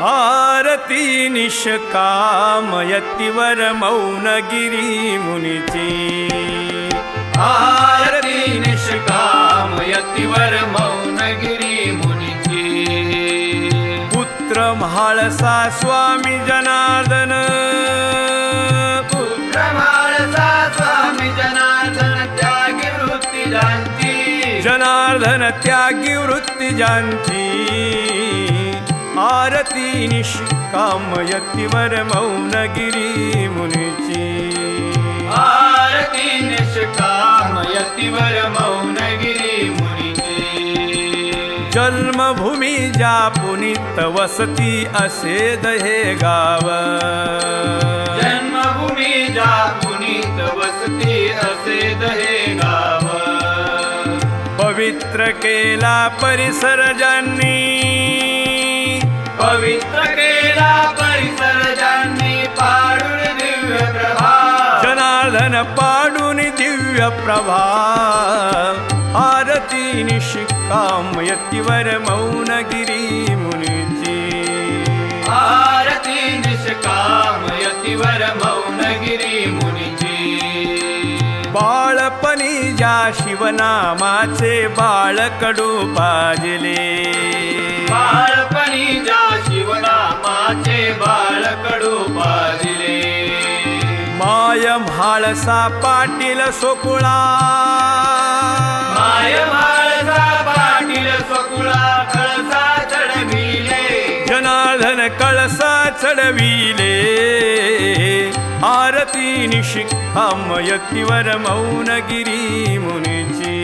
आरती निष्कामयतिवर मौनगिरी मुनीची. आरती निष्कामयतिवर मौनगिरी मुनीची. पुत्र म्हाळसा स्वामी जनार्दन. प्रमाणसा स्वामी जनार्दन त्यागी वृत्ती जांची. जनार्दन त्यागी वृत्ती आरती निष्कामयतिवर मौनगिरी मुनीची आरती निष्कामयतिवर मौनगिरी मुनीची जन्मभूमी ज्या पुनीत वसती असे दहे गाव। जन्मभूमी जा पुनीत वसती असे दहे गाव। पवित्र केला परिसर ज्यांनी पवित्र केला परिसर ज्यांनी पाडून दिव्य प्रभा जनार्दन पाडून दिव्य प्रभा आरती निष्कामयतिवर मौनगिरी मुनीची आरती निष्कामयतिवर मौनगिरी मुनीची बाळपणी ज्या शिवनामाचे बाळकडू पाजले माय म्हाळसा पाटील सोकुळा. माय माळसा पाटील स्वकुळा कळसा चढविले. जनार्दन कळसा चढविले. आरती निशिखामयतिवर मौनगिरी मुनीची.